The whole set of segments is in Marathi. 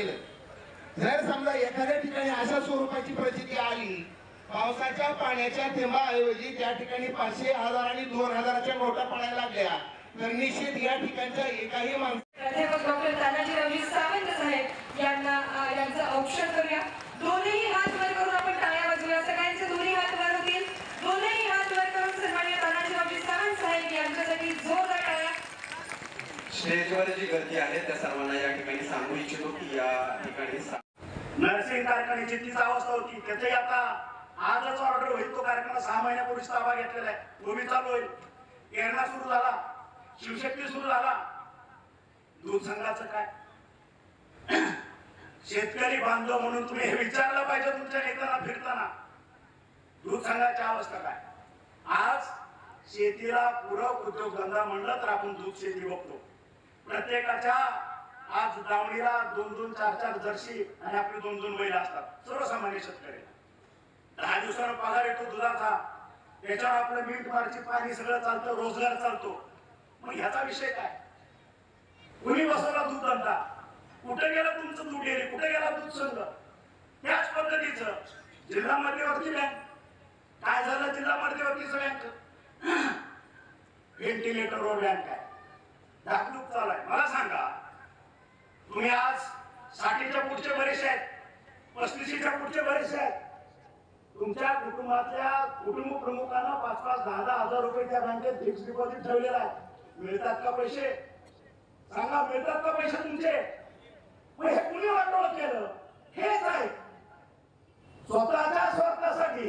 गेलं जर समजा एखाद्या ठिकाणी अशा स्वरूपाची परिस्थिती आली पावसाच्या पाण्याच्या थेंबाऐवजी त्या ठिकाणी पाचशे हजार आणि दोन हजाराच्या नोटा पडायला लागल्या तर निश्चित या ठिकाणच्या एकाही माणसा प्राध्यापक डॉक्टर तानाजीरावजी सावंत साहेब यांना यांचं औक्षण करूया. दोनही हात वर करून आपण टाळ्या वाजवूया. सगळ्यांचे दोन्ही हात वर होतील. दोनही हात वर करून सन्मान्य तानाजीरावजी सावंत साहेब यांच्यासाठी जोरदार टाळ्या. स्टेजवर जी गर्दी आहे त्या सर्वांना या ठिकाणी सांगू या ठिकाणी सा- नर्सिंग कारखान्याची तीच अवस्था होती. त्याचंही आता आजच ऑर्डर होईल. तो कारखाना सहा महिन्यापूर्वीच ताबा घेतलेला आहे. तो बी चालू होईल. एरणा सुरू झाला. शिवशक्ती सुरू झाला. दूध संघाचं काय? शेतकरी बांधव म्हणून तुम्ही हे विचारलं पाहिजे तुमच्या नेत्यांना फिरताना. दूध संघाची अवस्था काय? आज शेतीला पूरक उद्योगधंदा म्हणलं तर आपण दूध शेती बघतो. प्रत्येकाच्या आज दावणीला दोन दोन चार चार जर्सी आणि आपले दोन दोन बैल असतात. सर्वसामान्य शेतकरी. दहा दिवसानं पगार येतो दुधाचा. त्याच्यावर आपलं मीठ मारची पाणी सगळं चालतं रोजगार चालतो. मग ह्याचा विषय काय? कुणी बसवला दूध धंदा? कुठे गेलं तुमचं दूध डेअरी? कुठे गेला दूध संघ? त्याच पद्धतीचं जिल्हा मध्यवर्ती बँक. काय झालं जिल्हा मध्यवर्तीचं बँक? व्हेंटिलेटरवर बँक आहे. दाखलूक चालू आहे. मला सांगा तुम्ही आज साठीच्या पुढचे बरेचसे आहेत पस्तीसीच्या पुढचे बरेचसे आहेत. तुमच्या कुटुंबातल्या कुटुंब प्रमुखांना पाच पाच दहा दहा हजार रुपये त्या बँकेत फिक्स डिपॉझिट ठेवलेला आहे. मिळतात का पैसे? सांगा मिळतात का पैसे तुमचे? मग हे कुणी वाटोळ केलं? हेच आहे. स्वतःच्या स्वार्थासाठी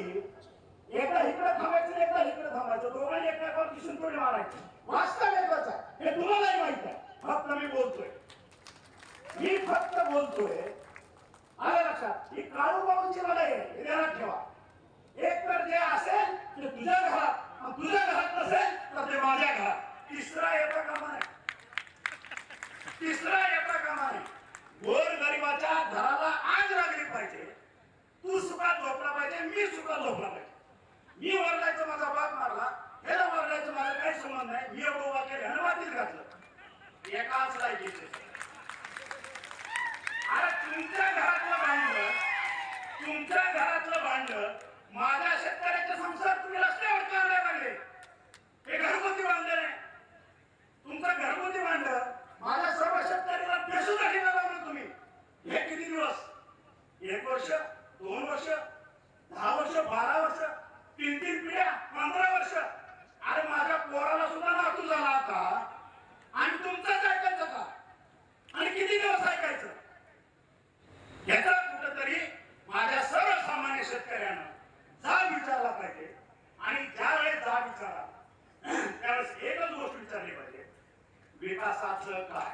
एकदा इकडे थांबायचं एकदा इकडे थांबायचं. दोघांनी एकमेकावर किसून थोडी मारायची. वास्तव एकच आहे. हे तुम्हालाही माहीत आहे. फक्त मी बोलतोय. फक्त बोलतोय. आलं लक्षात? ही काळूबाबूची लढाई आहे. ध्यानात ठेवा. एक तर जे असेल ते तुझ्या घरात. तुझ्या घरात नसेल तर ते माझ्या घरात. तिसरा येता कामा नाही तिसरा येता कामा नाही गोर गरिबाच्या घराला आग लागली पाहिजे. तू सुखात झोपला पाहिजे मी सुखात झोपला पाहिजे. मी वरडायचं माझा बाप मारला. ह्याला वरडायचं माझा काही संबंध नाही. मी एवढं वाक्य केलं घातलं. एकाच लायकीचे याचा कुठंतरी माझ्या सर्वसामान्य शेतकऱ्यांना जाब विचारला पाहिजे आणि ज्या वेळेस जाब विचारा त्यावेळेस एकच गोष्ट विचारली पाहिजे विकासाचं काय?